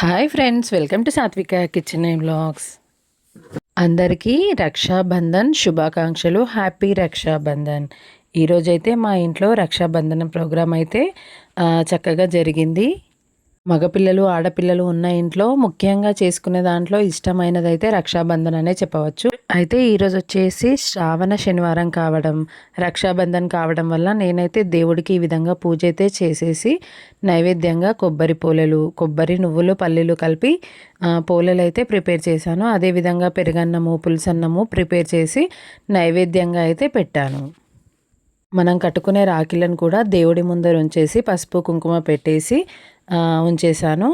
Hi friends welcome to Satvika kitchen and vlogs అందరికీ రక్షాబంధన్ శుభాకాంక్షలు. Happy Rakshabandhan. ఈరోజైతే మా ఇంట్లో రక్షాబంధన ప్రోగ్రాం అయితే చక్కగా జరిగింది. మగపిల్లలు ఆడపిల్లలు ఉన్న ఇంట్లో ముఖ్యంగా చేసుకునే దాంట్లో ఇష్టమైనదైతే రక్షాబంధన్ అనే చెప్పవచ్చు. అయితే ఈరోజు వచ్చేసి శ్రావణ శనివారం కావడం రక్షాబంధన్ కావడం వల్ల నేనైతే దేవుడికి ఈ విధంగా పూజ అయితే చేసేసి నైవేద్యంగా కొబ్బరి పోలెలు కొబ్బరి నువ్వులు పల్లీలు కలిపి పోలెలు అయితే ప్రిపేర్ చేశాను. అదేవిధంగా పెరుగన్నము పులుసన్నము ప్రిపేర్ చేసి నైవేద్యంగా అయితే పెట్టాను. మనం కట్టుకునే రాఖీలను కూడా దేవుడి ముందర ఉంచేసి పసుపు కుంకుమ పెట్టేసి ఉంచేశాను.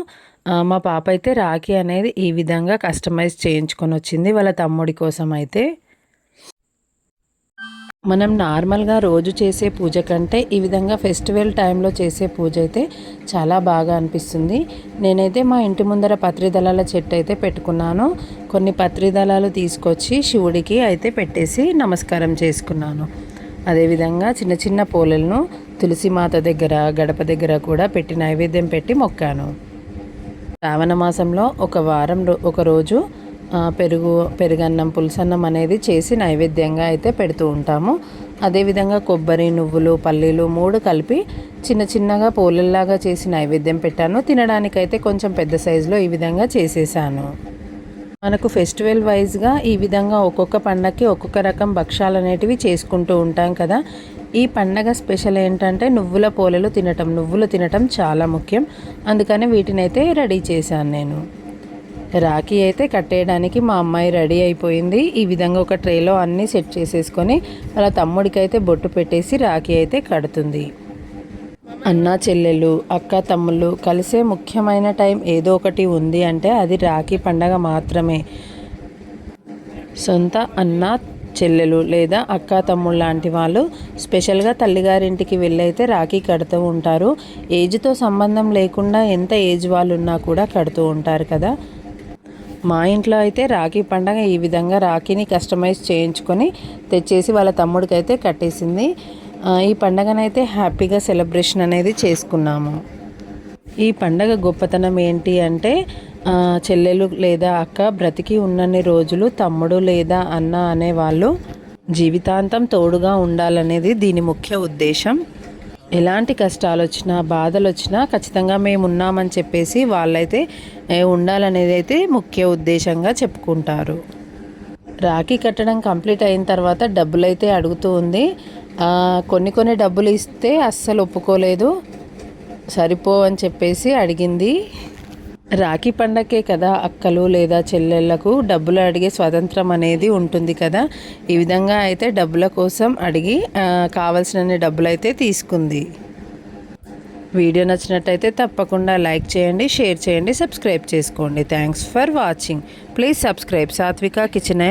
మా పాప అయితే రాఖీ అనేది ఈ విధంగా కస్టమైజ్ చేయించుకొని వచ్చింది వాళ్ళ తమ్ముడి కోసం అయితే. మనం నార్మల్గా రోజు చేసే పూజ కంటే ఈ విధంగా ఫెస్టివల్ టైంలో చేసే పూజ అయితే చాలా బాగా అనిపిస్తుంది. నేనైతే మా ఇంటి ముందర పత్రిదళాల చెట్టు అయితే పెట్టుకున్నాను. కొన్ని పత్రిదళాలు తీసుకొచ్చి శివుడికి అయితే పెట్టేసి నమస్కారం చేసుకున్నాను. అదేవిధంగా చిన్న చిన్న పూలలను తులసి మాత దగ్గర గడప దగ్గర కూడా పెట్టి నైవేద్యం పెట్టి మొక్కాను. శ్రావణ మాసంలో ఒక వారం ఒక రోజు పెరుగు పెరుగన్నం పులుసన్నం అనేది చేసి నైవేద్యంగా అయితే పెడుతూ ఉంటాము. అదేవిధంగా కొబ్బరి నువ్వులు పల్లీలు మూడు కలిపి చిన్న చిన్నగా పూలల్లాగా చేసి నైవేద్యం పెట్టాను. తినడానికైతే కొంచెం పెద్ద సైజులో ఈ విధంగా చేసేసాను. మనకు ఫెస్టివల్ వైజ్గా ఈ విధంగా ఒక్కొక్క పండగకి ఒక్కొక్క రకం భక్ష్యాలు అనేటివి చేసుకుంటూ ఉంటాం కదా. ఈ పండగ స్పెషల్ ఏంటంటే నువ్వుల పోలలు తినటం. నువ్వులు తినటం చాలా ముఖ్యం. అందుకని వీటిని అయితే రెడీ చేశాను నేను. రాఖీ అయితే కట్టేయడానికి మా అమ్మాయి రెడీ అయిపోయింది. ఈ విధంగా ఒక ట్రేలో అన్నీ సెట్ చేసేసుకొని వాళ్ళ తమ్ముడికి అయితే బొట్టు పెట్టేసి రాఖీ అయితే కడుతుంది. అన్న చెల్లెలు అక్క తమ్ముళ్ళు కలిసే ముఖ్యమైన టైం ఏదో ఒకటి ఉంది అంటే అది రాఖీ పండగ మాత్రమే. సొంత అన్న చెల్లెలు లేదా అక్క తమ్ముళ్ళు లాంటి వాళ్ళు స్పెషల్గా తల్లిగారింటికి వెళ్ళైతే రాఖీ కడుతూ ఉంటారు. ఏజ్తో సంబంధం లేకుండా ఎంత ఏజ్ వాళ్ళు ఉన్నా కూడా కడుతూ ఉంటారు కదా. మా ఇంట్లో అయితే రాఖీ పండగ ఈ విధంగా రాఖీని కస్టమైజ్ చేయించుకొని తెచ్చేసి వాళ్ళ తమ్ముడికైతే కట్టేసింది. ఈ పండగనైతే హ్యాపీగా సెలబ్రేషన్ అనేది చేసుకున్నాము. ఈ పండగ గొప్పతనం ఏంటి అంటే చెల్లెలు లేదా అక్క బ్రతికి ఉన్నన్ని రోజులు తమ్ముడు లేదా అన్న అనేవాళ్ళు జీవితాంతం తోడుగా ఉండాలనేది దీని ముఖ్య ఉద్దేశం. ఎలాంటి కష్టాలు వచ్చినా బాధలు వచ్చినా ఖచ్చితంగా మేము ఉన్నామని చెప్పేసి వాళ్ళైతే ఉండాలనేది అయితే ముఖ్య ఉద్దేశంగా చెప్పుకుంటారు. రాఖీ కట్టడం కంప్లీట్ అయిన తర్వాత డబ్బులు అయితే అడుగుతూ ఉంది. కొన్ని కొన్ని డబ్బులు ఇస్తే అస్సలు ఒప్పుకోలేదు. సరిపో అని చెప్పేసి అడిగింది. రాఖీ పండగకే కదా అక్కలు లేదా చెల్లెళ్ళకు డబ్బులు అడిగే స్వతంత్రం అనేది ఉంటుంది కదా. ఈ విధంగా అయితే డబ్బుల కోసం అడిగి కావలసిన డబ్బులు అయితే తీసుకుంది. వీడియో నచ్చినట్టయితే తప్పకుండా లైక్ చేయండి షేర్ చేయండి సబ్స్క్రైబ్ చేసుకోండి. Thanks for watching. Please subscribe. Satvika kitchen